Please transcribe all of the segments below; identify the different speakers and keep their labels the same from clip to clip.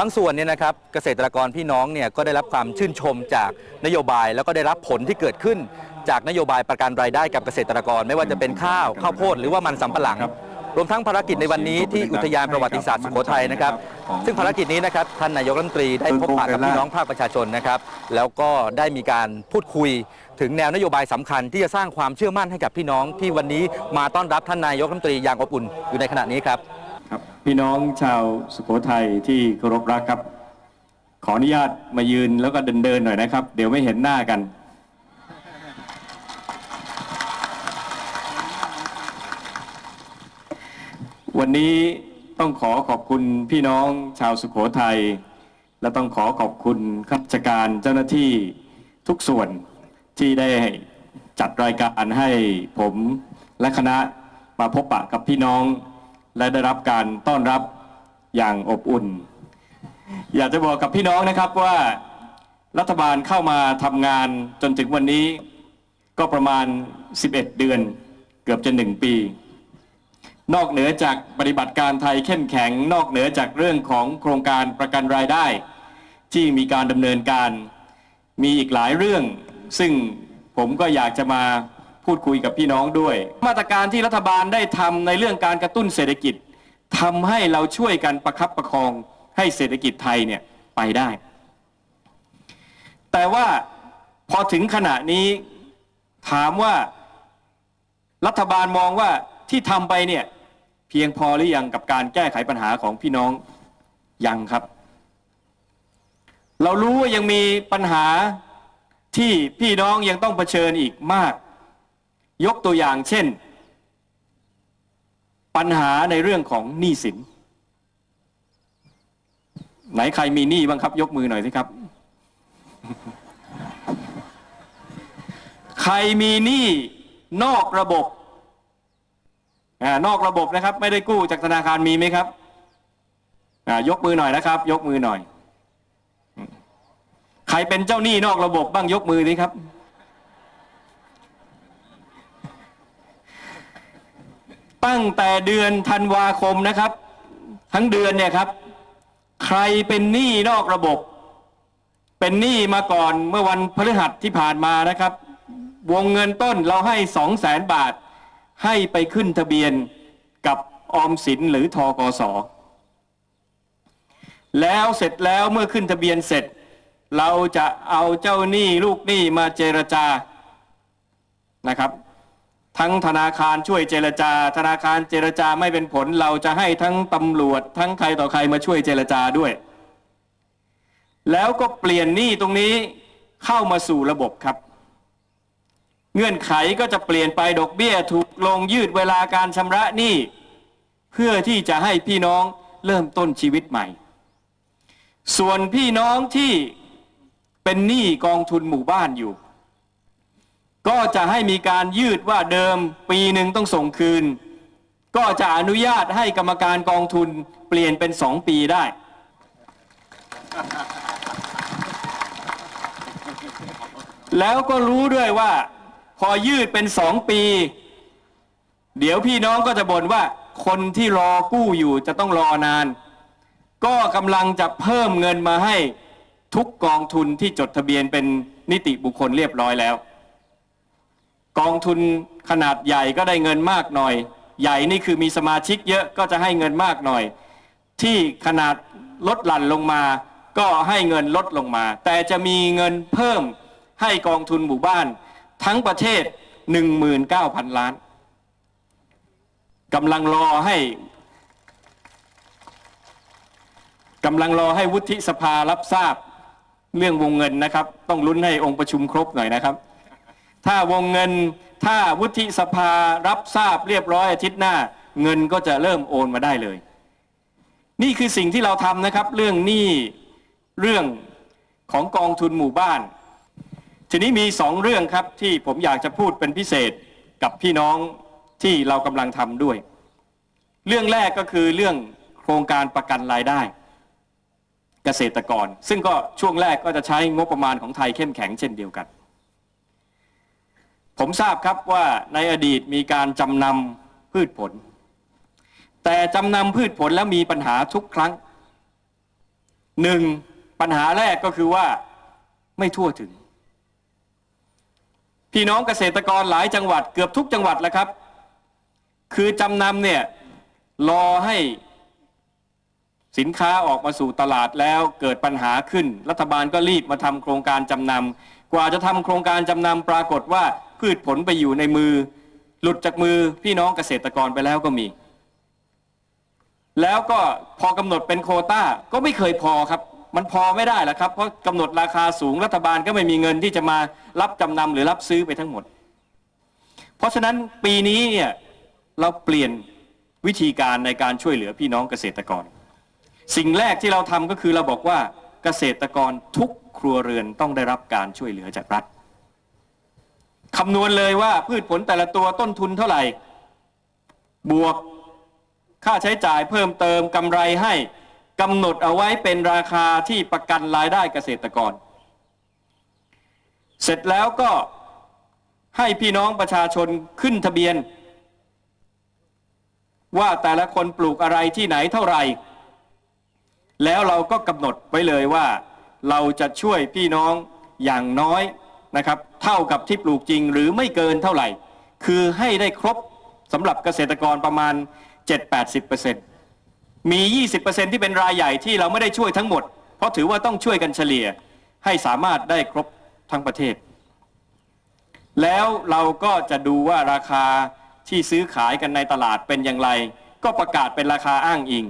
Speaker 1: บางส่วนเนี่ยนะครับเกษตรกรพี่น้องเนี่ยก็ได้รับความชื่นชมจากนโยบายแล้วก็ได้รับผลที่เกิดขึ้น จากนโยบายประกันรายได้กับเกษตรกร ไม่ว่าจะเป็นข้าวข้าวโพดหรือว่ามันสำปะหลังรวมทั้งภารกิจในวันนี้ที่อุทยานประวัติศาสตร์สุโขทัยนะครับ ซึ่งภารกิจนี้นะครับท่านนายกรัฐมนตรีได้พบปะกับพี่น้องภาคประชาชนนะครับ แล้วก็ได้มีการพูดคุยถึงแนวนโยบายสำคัญที่จะสร้างความเชื่อมั่นให้กับพี่น้องที่วันนี้มาต้อนรับท่านนายกรัฐมนตรีอย่างอบอุ่นอยู่ในขณะนี้ครับ
Speaker 2: ครับพี่น้องชาวสุโขทัยที่เคารพรักครับ ขออนุญาตมายืนแล้วก็เดินเดินหน่อยนะครับ เดี๋ยวไม่เห็นหน้ากัน วันนี้ต้องขอขอบคุณพี่น้องชาวสุโขทัยและต้องขอขอบคุณข้าราชการเจ้าหน้าที่ทุกส่วนที่ได้จัดรายการให้ผมและคณะมาพบปะกับพี่น้อง และได้รับการต้อนรับอย่างอบอุ่น อยากจะบอกกับพี่น้องนะครับว่ารัฐบาลเข้ามาทำงานจนถึงวันนี้ก็ประมาณ 11 เดือน เกือบจะหนึ่งปี นอกเหนือจากปฏิบัติการไทยเข้มแข็ง นอกเหนือจากเรื่องของโครงการประกันรายได้ ที่มีการดำเนินการ มีอีกหลายเรื่อง ซึ่งผมก็อยากจะมา พูดคุยกับพี่น้องด้วย มาตรการที่รัฐบาลได้ทำในเรื่องการกระตุ้นเศรษฐกิจทำให้เราช่วยกันประคับประคองให้เศรษฐกิจไทยเนี่ยไปได้ แต่ว่าพอถึงขณะนี้ถามว่ารัฐบาลมองว่าที่ทำไปเนี่ยเพียงพอหรือยังกับการแก้ไขปัญหาของพี่น้องยังครับ เรารู้ว่ายังมีปัญหาที่พี่น้องยังต้องเผชิญอีกมาก ยกตัวอย่างเช่น ปัญหาในเรื่องของหนี้สิน ไหนใครมีหนี้บ้างครับ ยกมือหน่อยสิครับ ใครมีหนี้นอกระบบอานอกระบบนะครับ ไม่ได้กู้จากธนาคารมีไหมครับอ่ายกมือหน่อยนะครับ ยกมือหน่อย ใครเป็นเจ้าหนี้นอกระบบบ้างยกมือสิครับ ตั้งแต่เดือนธันวาคมนะครับ ทั้งเดือนเนี่ยครับ ใครเป็นหนี้นอกระบบ เป็นหนี้มาก่อนเมื่อวันพฤหัสที่ผ่านมานะครับ วงเงินต้นเราให้สองแสนบาท ให้ไปขึ้นทะเบียนกับออมสินหรือทอกสแล้วเสร็จแล้วเมื่อขึ้นทะเบียนเสร็จ เราจะเอาเจ้าหนี้ลูกหนี้มาเจรจานะครับ ทั้งธนาคารช่วยเจรจา ธนาคารเจรจาไม่เป็นผลเราจะให้ทั้งตำรวจ ทั้งใครต่อใครมาช่วยเจรจาด้วย แล้วก็เปลี่ยนหนี้ตรงนี้เข้ามาสู่ระบบครับ เงื่อนไขก็จะเปลี่ยนไปดอกเบี้ยถูกลงยืดเวลาการชำระหนี้เพื่อที่จะให้พี่น้องเริ่มต้นชีวิตใหม่ ส่วนพี่น้องที่เป็นหนี้กองทุนหมู่บ้านอยู่ ก็จะให้มีการยืดว่าเดิมปีหนึ่งต้องส่งคืน ก็จะอนุญาตให้กรรมการกองทุนเปลี่ยนเป็นสองปีได้ แล้วก็รู้ด้วยว่า พอยืดเป็นสองปี เดี๋ยวพี่น้องก็จะบ่นว่า คนที่รอกู้อยู่จะต้องรอนาน ก็กำลังจะเพิ่มเงินมาให้ทุกกองทุนที่จดทะเบียนเป็นนิติบุคคลเรียบร้อยแล้ว กองทุนขนาดใหญ่ก็ได้เงินมากหน่อย ใหญ่นี่คือมีสมาชิกเยอะก็จะให้เงินมากหน่อย ที่ขนาดลดหลั่นลงมา ก็ให้เงินลดลงมา แต่จะมีเงินเพิ่มให้กองทุนหมู่บ้าน ทั้งประเทศ 19,000 ล้านกำลังรอให้กำลังรอให้วุฒิสภารับทราบเรื่องวงเงินนะครับ ต้องลุ้นให้องค์ประชุมครบหน่อยนะครับ ถ้าวงเงินถ้าวุฒิสภารับทราบเรียบร้อยอาทิตย์หน้า เงินก็จะเริ่มโอนมาได้เลย นี่คือสิ่งที่เราทำนะครับ เรื่องหนี้เรื่องของกองทุนหมู่บ้าน ทีนี้มีสองเรื่องครับที่ผมอยากจะพูดเป็นพิเศษกับพี่น้องที่เรากำลังทำด้วย เรื่องแรกก็คือเรื่องโครงการประกันรายได้ เกษตรกร ซึ่งก็ช่วงแรกก็จะใช้งบประมาณของไทยเข้มแข็งเช่นเดียวกัน ผมทราบครับว่าในอดีตมีการจำนำพืชผล แต่จำนำพืชผลแล้วมีปัญหาทุกครั้งหนึ่งปัญหาแรกก็คือว่าไม่ทั่วถึง พี่น้องเกษตรกรหลายจังหวัดเกือบทุกจังหวัดแล้วครับ คือจำนำเนี่ยรอให้สินค้าออกมาสู่ตลาดแล้วเกิดปัญหาขึ้น รัฐบาลก็รีบมาทำโครงการจำนำกว่าจะทำโครงการจำนำปรากฏว่า พืชผลไปอยู่ในมือ หลุดจากมือพี่น้องเกษตรกรไปแล้วก็มี แล้วก็พอกำหนดเป็นโคต้าก็ไม่เคยพอครับ มันพอไม่ได้แล้วครับ เพราะกำหนดราคาสูงรัฐบาลก็ไม่มีเงินที่จะมารับจำนำหรือรับซื้อไปทั้งหมด เพราะฉะนั้นปีนี้เนี่ยเราเปลี่ยนวิธีการในการช่วยเหลือพี่น้องเกษตรกร สิ่งแรกที่เราทำก็คือเราบอกว่าเกษตรกรทุกครัวเรือนต้องได้รับการช่วยเหลือจากรัฐ คำนวณเลยว่าพืชผลแต่ละตัวต้นทุนเท่าไหร่ บวกค่าใช้จ่ายเพิ่มเติมกำไรให้กำหนดเอาไว้เป็นราคาที่ประกันรายได้เกษตรกร เสร็จแล้วก็ให้พี่น้องประชาชนขึ้นทะเบียน ว่าแต่ละคนปลูกอะไรที่ไหนเท่าไหร่ แล้วเราก็กำหนดไว้เลยว่า เราจะช่วยพี่น้องอย่างน้อยนะครับ เท่ากับที่ปลูกจริง หรือไม่เกินเท่าไหร่ คือให้ได้ครบสำหรับเกษตรกรประมาณ 7-80%มี 20%ที่เป็นรายใหญ่ที่เราไม่ได้ช่วยทั้งหมด เพราะถือว่าต้องช่วยกันเฉลี่ยให้สามารถได้ครบทั้งประเทศ แล้วเราก็จะดูว่าราคาที่ซื้อขายกันในตลาดเป็นอย่างไร ก็ประกาศเป็นราคาอ้างอิง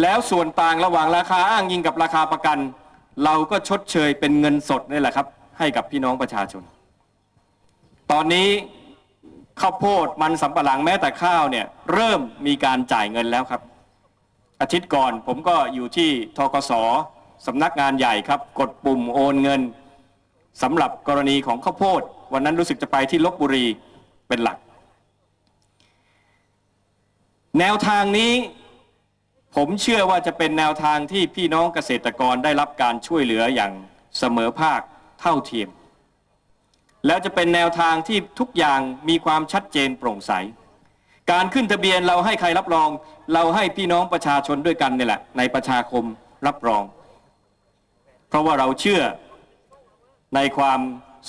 Speaker 2: แล้วส่วนต่างระหว่างราคาอ้างอิงกับราคาประกัน เราก็ชดเชยเป็นเงินสดนี่แหละครับ ให้กับพี่น้องประชาชน ตอนนี้ข้าวโพดมันสำปะหลังแม้แต่ข้าวเนี่ยเริ่มมีการจ่ายเงินแล้วครับ อาทิตย์ก่อนผมก็อยู่ที่ทกสสำนักงานใหญ่ครับ กดปุ่มโอนเงินสำหรับกรณีของข้าวโพด วันนั้นรู้สึกจะไปที่ลบบุรีเป็นหลัก แนวทางนี้ผมเชื่อว่าจะเป็นแนวทางที่พี่น้องเกษตรกรได้รับการช่วยเหลืออย่างเสมอภาค เท่าเทียม แล้วจะเป็นแนวทางที่ทุกอย่างมีความชัดเจนโปร่งใส การขึ้นทะเบียนเราให้ใครรับรอง เราให้พี่น้องประชาชนด้วยกันนี่แหละ ในประชาคมรับรอง เพราะว่าเราเชื่อในความ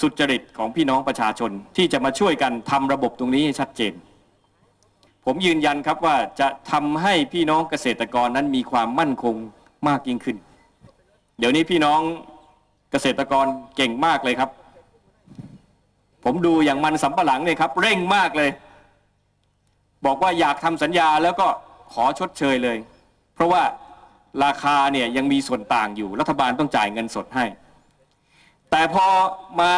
Speaker 2: สุจริตของพี่น้องประชาชนที่จะมาช่วยกันทำระบบตรงนี้ให้ชัดเจน ผมยืนยันครับว่าจะทำให้พี่น้องเกษตรกรนั้นมีความมั่นคงมากยิ่งขึ้น เดี๋ยวนี้พี่น้อง เกษตรกรเก่งมากเลยครับ ผมดูอย่างมันสำปะหลังเนี่ยครับ เร่งมากเลย บอกว่าอยากทำสัญญาแล้วก็ขอชดเชยเลย เพราะว่าราคาเนี่ยยังมีส่วนต่างอยู่รัฐบาลต้องจ่ายเงินสดให้ แต่พอมา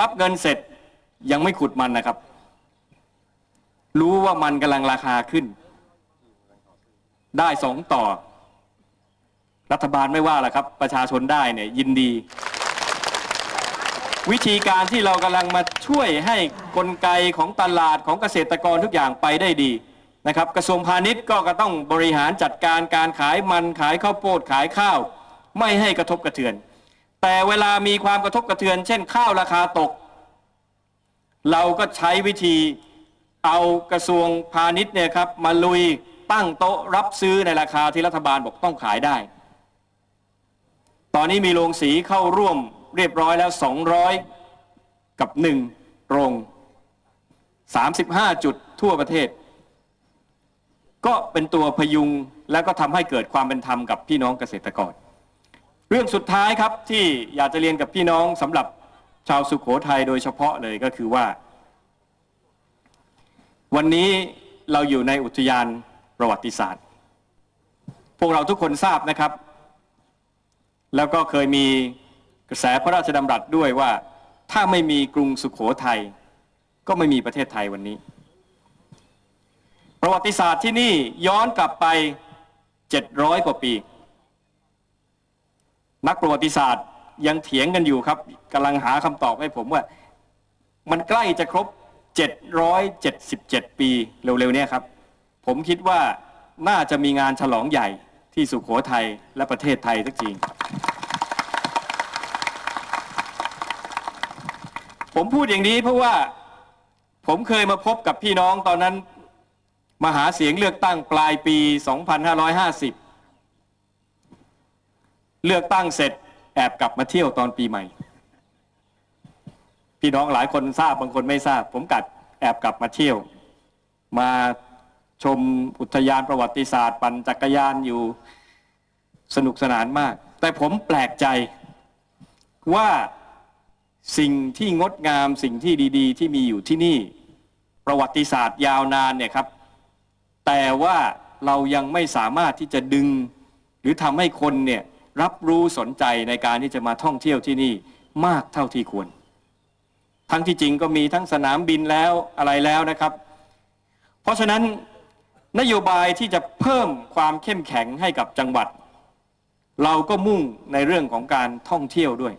Speaker 2: รับเงินเสร็จยังไม่ขุดมันนะครับ รู้ว่ามันกำลังราคาขึ้น ได้สองต่อ รัฐบาลไม่ว่าหรอกครับประชาชนได้เนี่ยยินดี วิธีการที่เรากำลังมาช่วยให้กลไกของตลาดของเกษตรกรทุกอย่างไปได้ดีนะครับกระทรวงพาณิชย์ก็ต้องบริหารจัดการการขายมันขายข้าวโพดขายข้าว ไม่ให้กระทบกระเทือน แต่เวลามีความกระทบกระเทือน เช่นข้าวราคาตก เราก็ใช้วิธีเอากระทรวงพาณิชย์เนี่ยครับมาลุยตั้งโต๊ะรับซื้อในราคาที่รัฐบาลบอกต้องขายได้ ตอนนี้มีโรงสีเข้าร่วมเรียบร้อยแล้ว 200 กับ 1 โรง 35 จุดทั่วประเทศ ก็เป็นตัวพยุงแล้วก็ทำให้เกิดความเป็นธรรมกับพี่น้องเกษตรกร เรื่องสุดท้ายครับที่อยากจะเรียนกับพี่น้องสำหรับชาวสุขโขทัยโดยเฉพาะเลยก็คือว่า วันนี้เราอยู่ในอุทยานประวัติศาสตร์ พวกเราทุกคนทราบนะครับ แล้วก็เคยมีกระแสพระราชดำรัสด้วยว่า ถ้าไม่มีกรุงสุขโขทัยก็ไม่มีประเทศไทยวันนี้ ประวัติศาสตร์ที่นี่ย้อนกลับไป 700 กว่าปี นักประวัติศาสตร์ยังเถียงกันอยู่ครับกำลังหาคำตอบให้ผมว่า มันใกล้จะครบ 777 ปีเร็วๆนี้ครับ ผมคิดว่าน่าจะมีงานฉลองใหญ่ ที่สุขโขทัยและประเทศไทยสักทีผมพูดอย่างนี้เพราะว่าผมเคยมาพบกับพี่น้องตอนนั้นมาหาเสียงเลือกตั้งปลายปี 2550 เลือกตั้งเสร็จแอบกลับมาเที่ยวตอนปีใหม่ พี่น้องหลายคนทราบบางคนไม่ทราบ ผมกัดแอบกลับมาเที่ยว มา ชมอุทยานประวัติศาสตร์ ปั่นจักรยานอยู่สนุกสนานมาก แต่ผมแปลกใจว่าสิ่งที่งดงามสิ่งที่ดีๆ ที่มีอยู่ที่นี่ ประวัติศาสตร์ยาวนานเนี่ยครับ แต่ว่าเรายังไม่สามารถที่จะดึง หรือทำให้คนเนี่ยรับรู้สนใจในการที่จะมาท่องเที่ยวที่นี่มากเท่าที่ควร ทั้งที่จริงก็มีทั้งสนามบินแล้วอะไรแล้วนะครับ เพราะฉะนั้น นโยบายที่จะเพิ่มความเข้มแข็งให้กับจังหวัด เราก็มุ่งในเรื่องของการท่องเที่ยวด้วย